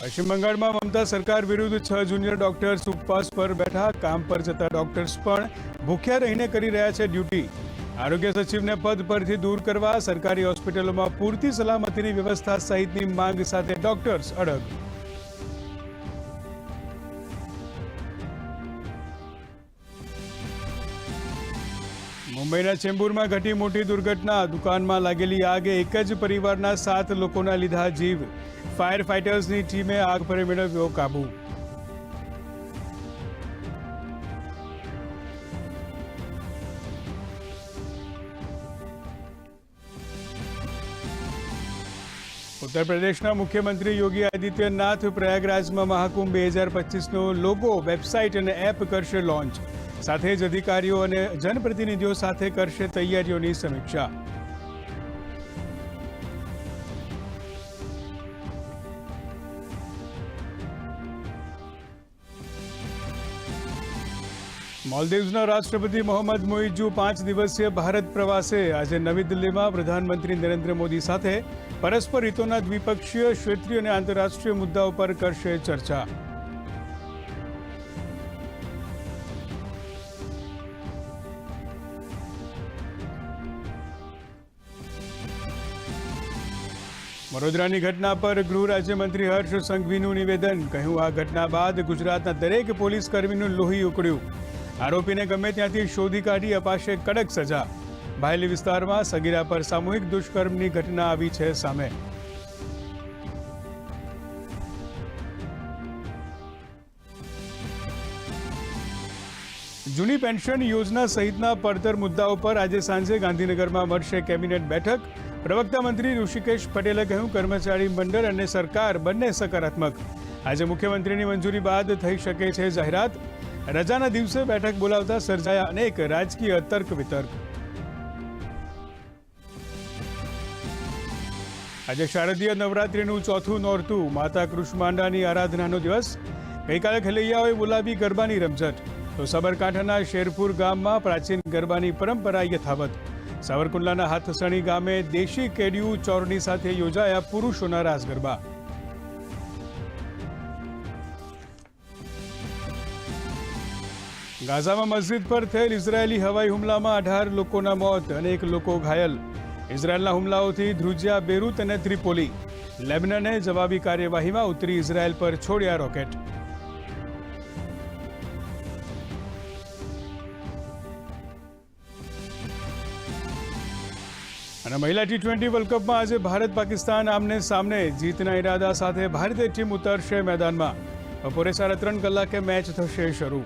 પશ્ચિમ બંગાળમાં મમતા સરકાર વિરુદ્ધ છ જુનિયર ડોક્ટર્સ ઉપવાસ પર બેઠા, કામ પર જતા ડોક્ટર્સ પણ ભૂખ્યા રહીને કરી રહ્યા છે ડ્યુટી. આરોગ્ય સચિવને પદ પરથી દૂર કરવા સરકારી હોસ્પિટલોમાં પૂરતી સલામતીની વ્યવસ્થા સહિતની માંગ સાથે ડોક્ટર્સ અડગ. મુંબઈના ચેમ્બુરમાં ઘટી મોટી દુર્ઘટના દુકાનમાં લાગેલી આગે એક જ પરિવારના સાત લોકોના લીધા જીવ ફાયર ફાઇટર્સની ટીમે આગ પર મેળવ્યો કાબુ ઉત્તર પ્રદેશના મુખ્યમંત્રી યોગી આદિત્યનાથ પ્રયાગરાજમાં મહાકુંભ બે હજાર પચીસનો લોગો વેબસાઇટ અને એપ કરશે લોન્ચ સાથે જ અધિકારીઓ અને જનપ્રતિનિધિઓ સાથે કરશે તૈયારીઓની સમીક્ષા. માલદીવ્સના રાષ્ટ્રપતિ મોહમ્મદ મોઇજુ પાંચ દિવસીય ભારત પ્રવાસે આજે નવી દિલ્હીમાં પ્રધાનમંત્રી નરેન્દ્ર મોદી સાથે પરસ્પર હિતોના દ્વિપક્ષીય, ક્ષેત્રીય અને આંતરરાષ્ટ્રીય મુદ્દાઓ પર કરશે ચર્ચા. વડોદરાની ઘટના પર ગૃહ રાજ્યમંત્રી હર્ષ સંઘવીનું નિવેદન. કહ્યું, આ ઘટના બાદ ગુજરાતના દરેક પોલીસ કર્મીનું લોહી ઉકળ્યું. આરોપીને ગમે ત્યાંથી શોધી કાઢી અપાશે કડક સજા. ભાયલી વિસ્તારમાં સગીરા પર સામૂહિક દુષ્કર્મની ઘટના આવી છે સામે. જૂની પેન્શન યોજના સહિતના પડતર મુદ્દાઓ પર આજે સાંજે ગાંધીનગરમાં મળશે કેબિનેટ બેઠક. પ્રવક્તા મંત્રી ઋષિકેશ પટેલે કહ્યું, કર્મચારી મંડળ અને સરકાર બંને સકારાત્મક. આજે મુખ્યમંત્રીની મંજૂરી બાદ થઈ શકે છે જાહેરાત. રજાના દિવસે બેઠક બોલાવતા સર્જાયા અનેક રાજકીય તર્ક વિતર્ક. આજે શારદીય નવરાત્રિનું ચોથું નોરતું. માતા કૃષ્માંડાની આરાધનાનો દિવસ. ગઈકાલે ખલૈયાઓએ બોલાવી ગરબાની રમઝટ. તો સાબરકાંઠાના શેરપુર ગામમાં પ્રાચીન ગરબાની પરંપરા યથાવત. સાવરકુંડલાના હાથસણી ગામે દેશી કેડિયું ચોરની સાથે યોજાયા પુરુષોના રાસ ગરબા ગાઝામાં મસ્જિદ પર થયેલ ઇઝરાયેલી હવાઈ હુમલામાં અઢાર લોકોના મોત અનેક લોકો ઘાયલ. ઇઝરાયેલના હુમલાઓથી ધ્રુજિયા, બેરૂત અને ત્રિપોલી. લેબનને જવાબી કાર્યવાહીમાં ઉતરી ઇઝરાયેલ પર છોડ્યા રોકેટ. અને મહિલા ટી ટ્વેન્ટી વર્લ્ડ કપમાં આજે ભારત પાકિસ્તાન આમને સામને જીતના ઈરાદા સાથે ભારતીય ટીમ ઉતરશે મેદાનમાં. બપોરે સાડા ત્રણ કલાકે મેચ થશે શરૂ.